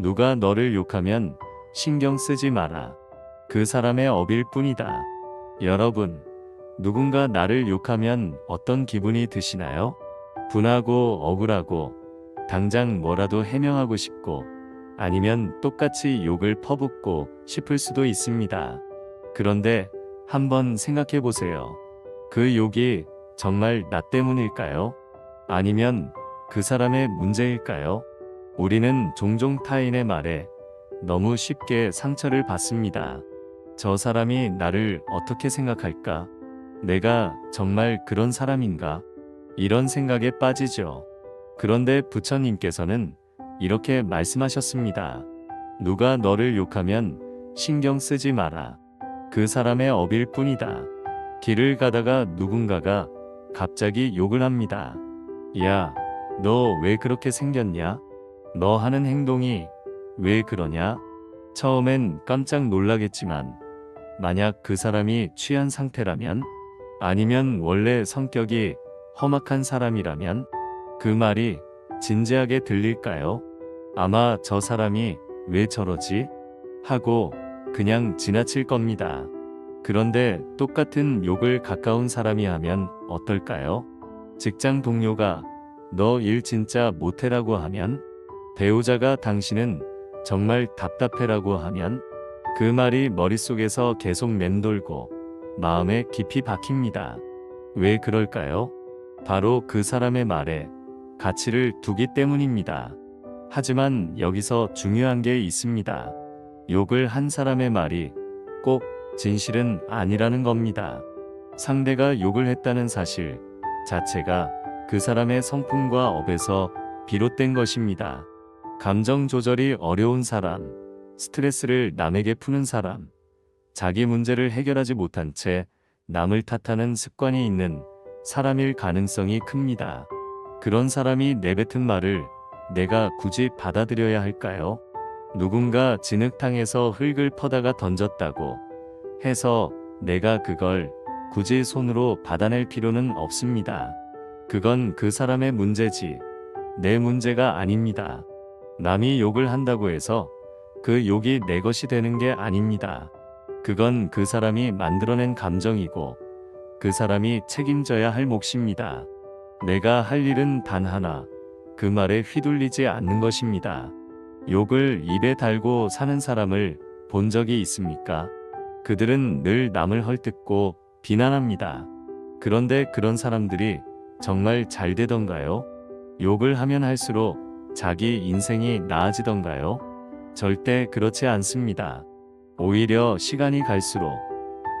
누가 너를 욕하면 신경 쓰지 마라. 그 사람의 업일 뿐이다. 여러분, 누군가 나를 욕하면 어떤 기분이 드시나요? 분하고 억울하고 당장 뭐라도 해명하고 싶고 아니면 똑같이 욕을 퍼붓고 싶을 수도 있습니다. 그런데 한번 생각해 보세요. 그 욕이 정말 나 때문일까요? 아니면 그 사람의 문제일까요? 우리는 종종 타인의 말에 너무 쉽게 상처를 받습니다. 저 사람이 나를 어떻게 생각할까? 내가 정말 그런 사람인가? 이런 생각에 빠지죠. 그런데 부처님께서는 이렇게 말씀하셨습니다. 누가 너를 욕하면 신경 쓰지 마라. 그 사람의 업일 뿐이다. 길을 가다가 누군가가 갑자기 욕을 합니다. 야, 너 왜 그렇게 생겼냐? 너 하는 행동이 왜 그러냐? 처음엔 깜짝 놀라겠지만, 만약 그 사람이 취한 상태라면, 아니면 원래 성격이 험악한 사람이라면, 그 말이 진지하게 들릴까요? 아마 저 사람이 왜 저러지? 하고 그냥 지나칠 겁니다. 그런데 똑같은 욕을 가까운 사람이 하면 어떨까요? 직장 동료가 너 일 진짜 못해라고 하면 배우자가 당신은 정말 답답해라고 하면 그 말이 머릿속에서 계속 맴돌고 마음에 깊이 박힙니다. 왜 그럴까요? 바로 그 사람의 말에 가치를 두기 때문입니다. 하지만 여기서 중요한 게 있습니다. 욕을 한 사람의 말이 꼭 진실은 아니라는 겁니다. 상대가 욕을 했다는 사실 자체가 그 사람의 성품과 업에서 비롯된 것입니다. 감정 조절이 어려운 사람, 스트레스를 남에게 푸는 사람, 자기 문제를 해결하지 못한 채 남을 탓하는 습관이 있는 사람일 가능성이 큽니다. 그런 사람이 내뱉은 말을 내가 굳이 받아들여야 할까요? 누군가 진흙탕에서 흙을 퍼다가 던졌다고 해서 내가 그걸 굳이 손으로 받아낼 필요는 없습니다. 그건 그 사람의 문제지 내 문제가 아닙니다. 남이 욕을 한다고 해서 그 욕이 내 것이 되는 게 아닙니다. 그건 그 사람이 만들어낸 감정이고 그 사람이 책임져야 할 몫입니다. 내가 할 일은 단 하나, 그 말에 휘둘리지 않는 것입니다. 욕을 입에 달고 사는 사람을 본 적이 있습니까? 그들은 늘 남을 헐뜯고 비난합니다. 그런데 그런 사람들이 정말 잘 되던가요? 욕을 하면 할수록 자기 인생이 나아지던가요? 절대 그렇지 않습니다. 오히려 시간이 갈수록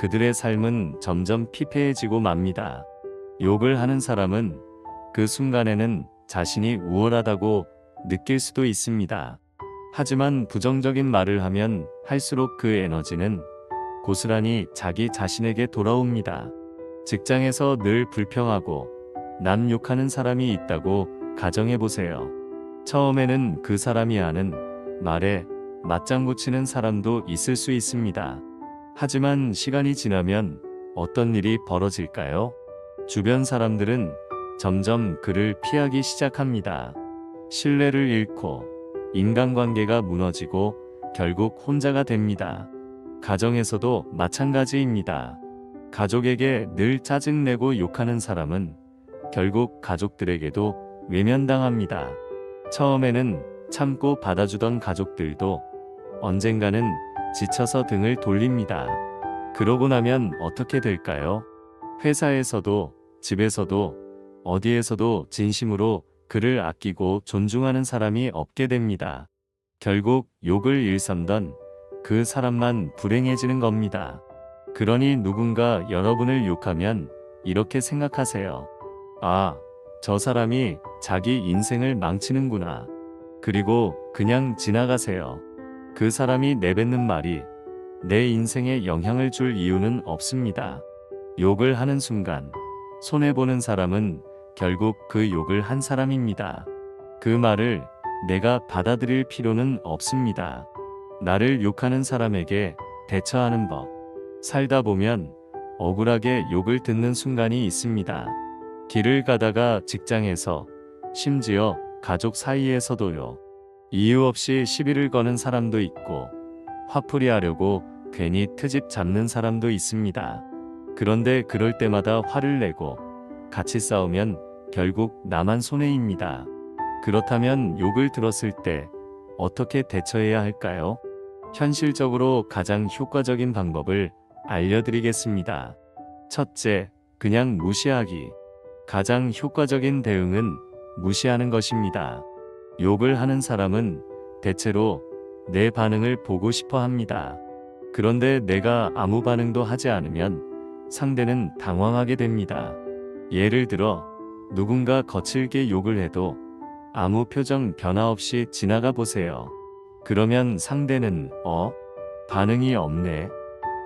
그들의 삶은 점점 피폐해지고 맙니다. 욕을 하는 사람은 그 순간에는 자신이 우월하다고 느낄 수도 있습니다. 하지만 부정적인 말을 하면 할수록 그 에너지는 고스란히 자기 자신에게 돌아옵니다. 직장에서 늘 불평하고 남 욕하는 사람이 있다고 가정해 보세요. 처음에는 그 사람이 하는 말에 맞장구 치는 사람도 있을 수 있습니다. 하지만 시간이 지나면 어떤 일이 벌어질까요? 주변 사람들은 점점 그를 피하기 시작합니다. 신뢰를 잃고 인간관계가 무너지고 결국 혼자가 됩니다. 가정에서도 마찬가지입니다. 가족에게 늘 짜증내고 욕하는 사람은 결국 가족들에게도 외면당합니다. 처음에는 참고 받아주던 가족들도 언젠가는 지쳐서 등을 돌립니다. 그러고 나면 어떻게 될까요? 회사에서도 집에서도 어디에서도 진심으로 그를 아끼고 존중하는 사람이 없게 됩니다. 결국 욕을 일삼던 그 사람만 불행해지는 겁니다. 그러니 누군가 여러분을 욕하면 이렇게 생각하세요. 아, 저 사람이 자기 인생을 망치는구나. 그리고 그냥 지나가세요. 그 사람이 내뱉는 말이 내 인생에 영향을 줄 이유는 없습니다. 욕을 하는 순간, 손해보는 사람은 결국 그 욕을 한 사람입니다. 그 말을 내가 받아들일 필요는 없습니다. 나를 욕하는 사람에게 대처하는 법. 살다 보면 억울하게 욕을 듣는 순간이 있습니다. 길을 가다가 직장에서 심지어 가족 사이에서도요. 이유 없이 시비를 거는 사람도 있고 화풀이 하려고 괜히 트집 잡는 사람도 있습니다. 그런데 그럴 때마다 화를 내고 같이 싸우면 결국 나만 손해입니다. 그렇다면 욕을 들었을 때 어떻게 대처해야 할까요? 현실적으로 가장 효과적인 방법을 알려드리겠습니다. 첫째, 그냥 무시하기. 가장 효과적인 대응은 무시하는 것입니다. 욕을 하는 사람은 대체로 내 반응을 보고 싶어 합니다. 그런데 내가 아무 반응도 하지 않으면 상대는 당황하게 됩니다. 예를 들어 누군가 거칠게 욕을 해도 아무 표정 변화 없이 지나가 보세요. 그러면 상대는 어? 반응이 없네.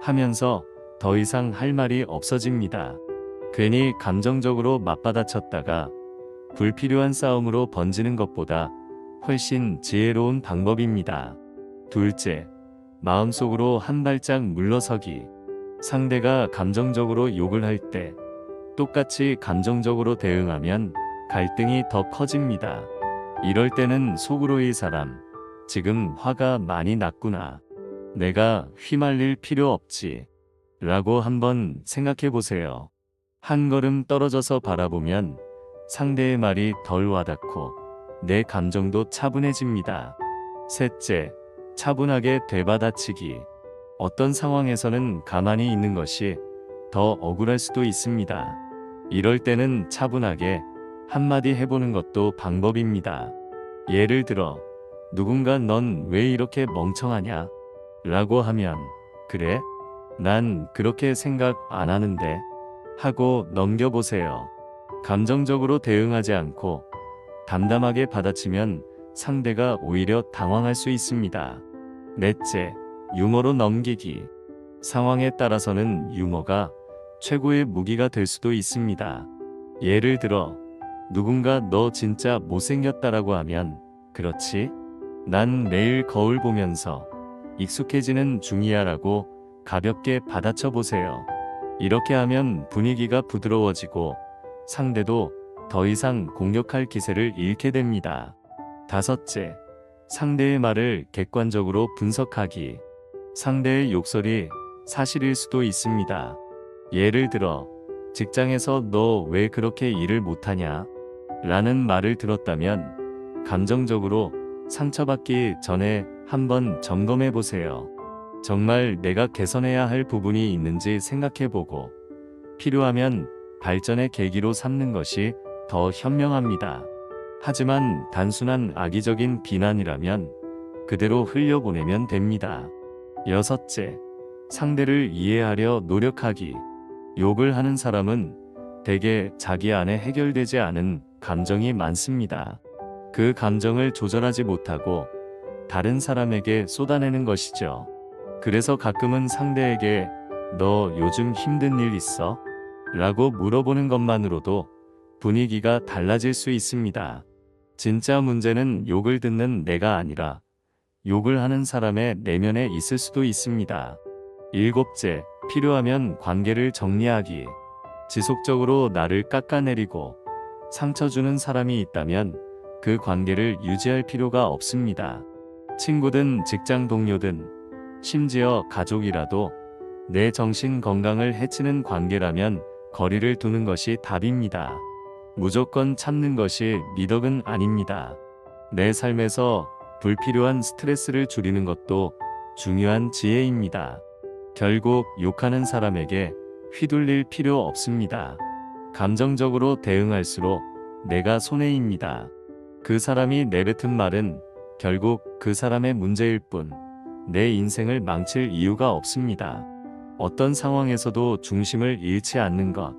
하면서 더 이상 할 말이 없어집니다. 괜히 감정적으로 맞받아쳤다가 불필요한 싸움으로 번지는 것보다 훨씬 지혜로운 방법입니다. 둘째, 마음속으로 한 발짝 물러서기. 상대가 감정적으로 욕을 할 때 똑같이 감정적으로 대응하면 갈등이 더 커집니다. 이럴 때는 속으로 이 사람, 지금 화가 많이 났구나. 내가 휘말릴 필요 없지. 라고 한번 생각해 보세요. 한 걸음 떨어져서 바라보면 상대의 말이 덜 와닿고 내 감정도 차분해집니다. 셋째, 차분하게 되받아치기. 어떤 상황에서는 가만히 있는 것이 더 억울할 수도 있습니다. 이럴 때는 차분하게 한마디 해보는 것도 방법입니다. 예를 들어, 누군가 넌 왜 이렇게 멍청하냐? 라고 하면, 그래? 난 그렇게 생각 안 하는데? 하고 넘겨보세요. 감정적으로 대응하지 않고 담담하게 받아치면 상대가 오히려 당황할 수 있습니다. 넷째, 유머로 넘기기. 상황에 따라서는 유머가 최고의 무기가 될 수도 있습니다. 예를 들어, 누군가 너 진짜 못생겼다라고 하면, 그렇지? 난 매일 거울 보면서 익숙해지는 중이야 라고 가볍게 받아쳐 보세요. 이렇게 하면 분위기가 부드러워지고 상대도 더 이상 공격할 기세를 잃게 됩니다. 다섯째, 상대의 말을 객관적으로 분석하기. 상대의 욕설이 사실일 수도 있습니다. 예를 들어, 직장에서 너 왜 그렇게 일을 못하냐? 라는 말을 들었다면, 감정적으로 상처받기 전에 한번 점검해 보세요. 정말 내가 개선해야 할 부분이 있는지 생각해 보고, 필요하면 발전의 계기로 삼는 것이 더 현명합니다. 하지만 단순한 악의적인 비난이라면 그대로 흘려보내면 됩니다. 여섯째, 상대를 이해하려 노력하기. 욕을 하는 사람은 대개 자기 안에 해결되지 않은 감정이 많습니다. 그 감정을 조절하지 못하고 다른 사람에게 쏟아내는 것이죠. 그래서 가끔은 상대에게 너 요즘 힘든 일 있어? 라고 물어보는 것만으로도 분위기가 달라질 수 있습니다. 진짜 문제는 욕을 듣는 내가 아니라 욕을 하는 사람의 내면에 있을 수도 있습니다. 일곱째, 필요하면 관계를 정리하기. 지속적으로 나를 깎아내리고 상처 주는 사람이 있다면 그 관계를 유지할 필요가 없습니다. 친구든 직장 동료든 심지어 가족이라도 내 정신 건강을 해치는 관계라면 거리를 두는 것이 답입니다. 무조건 참는 것이 미덕은 아닙니다. 내 삶에서 불필요한 스트레스를 줄이는 것도 중요한 지혜입니다. 결국 욕하는 사람에게 휘둘릴 필요 없습니다. 감정적으로 대응할수록 내가 손해입니다. 그 사람이 내뱉은 말은 결국 그 사람의 문제일 뿐, 내 인생을 망칠 이유가 없습니다. 어떤 상황에서도 중심을 잃지 않는 것,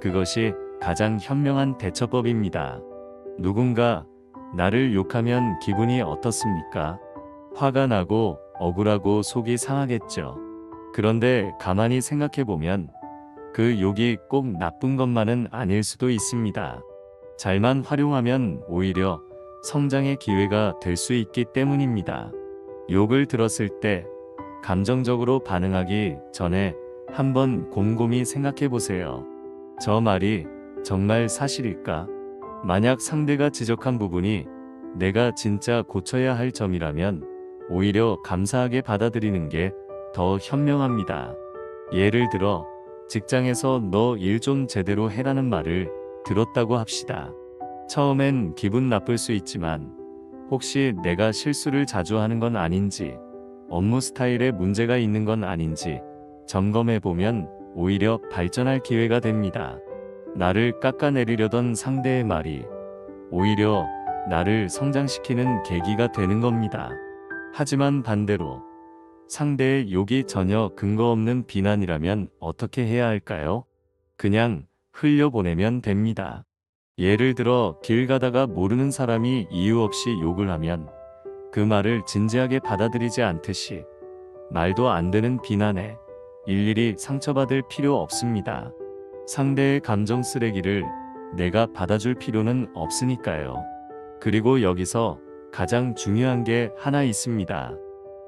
그것이 가장 현명한 대처법입니다. 누군가 나를 욕하면 기분이 어떻습니까? 화가 나고 억울하고 속이 상하겠죠. 그런데 가만히 생각해 보면 그 욕이 꼭 나쁜 것만은 아닐 수도 있습니다. 잘만 활용하면 오히려 성장의 기회가 될 수 있기 때문입니다. 욕을 들었을 때 감정적으로 반응하기 전에 한번 곰곰이 생각해 보세요. 저 말이 정말 사실일까? 만약 상대가 지적한 부분이 내가 진짜 고쳐야 할 점이라면 오히려 감사하게 받아들이는 게 더 현명합니다. 예를 들어 직장에서 너 일 좀 제대로 해라는 말을 들었다고 합시다. 처음엔 기분 나쁠 수 있지만 혹시 내가 실수를 자주 하는 건 아닌지 업무 스타일에 문제가 있는 건 아닌지 점검해 보면 오히려 발전할 기회가 됩니다. 나를 깎아내리려던 상대의 말이 오히려 나를 성장시키는 계기가 되는 겁니다. 하지만 반대로 상대의 욕이 전혀 근거 없는 비난이라면 어떻게 해야 할까요? 그냥 흘려보내면 됩니다. 예를 들어 길 가다가 모르는 사람이 이유 없이 욕을 하면 그 말을 진지하게 받아들이지 않듯이 말도 안 되는 비난에 일일이 상처받을 필요 없습니다. 상대의 감정 쓰레기를 내가 받아줄 필요는 없으니까요. 그리고 여기서 가장 중요한 게 하나 있습니다.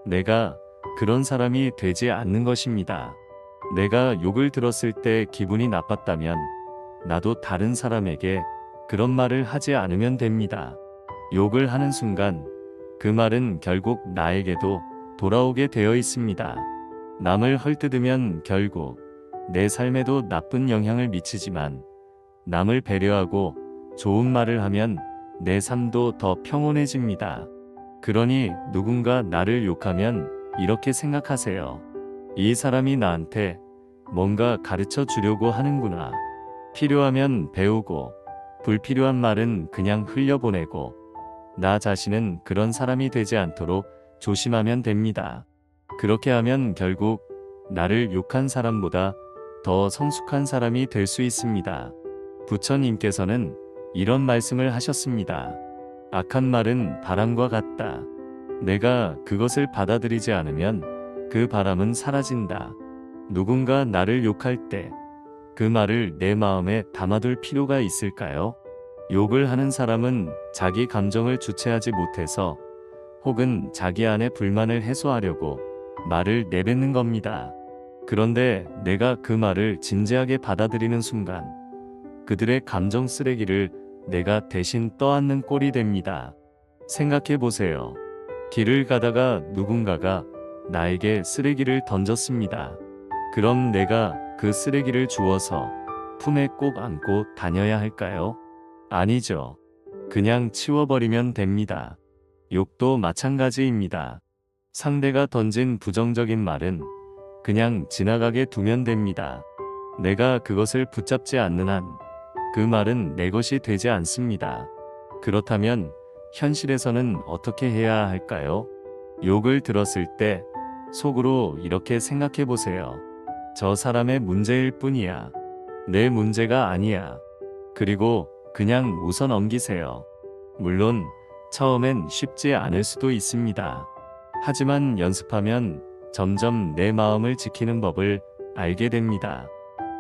내가 그런 사람이 되지 않는 것입니다. 내가 욕을 들었을 때 기분이 나빴다면 나도 다른 사람에게 그런 말을 하지 않으면 됩니다. 욕을 하는 순간 그 말은 결국 나에게도 돌아오게 되어 있습니다. 남을 헐뜯으면 결국 내 삶에도 나쁜 영향을 미치지만 남을 배려하고 좋은 말을 하면 내 삶도 더 평온해집니다. 그러니 누군가 나를 욕하면 이렇게 생각하세요. 이 사람이 나한테 뭔가 가르쳐 주려고 하는구나. 필요하면 배우고 불필요한 말은 그냥 흘려보내고 나 자신은 그런 사람이 되지 않도록 조심하면 됩니다. 그렇게 하면 결국 나를 욕한 사람보다 더 성숙한 사람이 될 수 있습니다. 부처님께서는 이런 말씀을 하셨습니다. 악한 말은 바람과 같다. 내가 그것을 받아들이지 않으면 그 바람은 사라진다. 누군가 나를 욕할 때 그 말을 내 마음에 담아둘 필요가 있을까요? 욕을 하는 사람은 자기 감정을 주체하지 못해서 혹은 자기 안의 불만을 해소하려고 말을 내뱉는 겁니다. 그런데 내가 그 말을 진지하게 받아들이는 순간 그들의 감정 쓰레기를 내가 대신 떠안는 꼴이 됩니다. 생각해 보세요. 길을 가다가 누군가가 나에게 쓰레기를 던졌습니다. 그럼 내가 그 쓰레기를 주워서 품에 꼭 안고 다녀야 할까요? 아니죠. 그냥 치워버리면 됩니다. 욕도 마찬가지입니다. 상대가 던진 부정적인 말은 그냥 지나가게 두면 됩니다. 내가 그것을 붙잡지 않는 한 그 말은 내 것이 되지 않습니다. 그렇다면 현실에서는 어떻게 해야 할까요? 욕을 들었을 때 속으로 이렇게 생각해 보세요. 저 사람의 문제일 뿐이야. 내 문제가 아니야. 그리고 그냥 웃어 넘기세요. 물론 처음엔 쉽지 않을 수도 있습니다. 하지만 연습하면 점점 내 마음을 지키는 법을 알게 됩니다.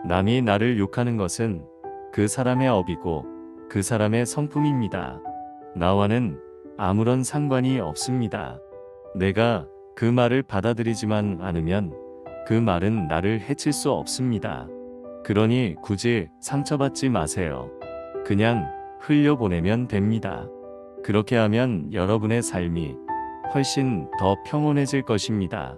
남이 나를 욕하는 것은 그 사람의 업이고 그 사람의 성품입니다. 나와는 아무런 상관이 없습니다. 내가 그 말을 받아들이지만 않으면 그 말은 나를 해칠 수 없습니다. 그러니 굳이 상처받지 마세요. 그냥 흘려보내면 됩니다. 그렇게 하면 여러분의 삶이 훨씬 더 평온해질 것입니다.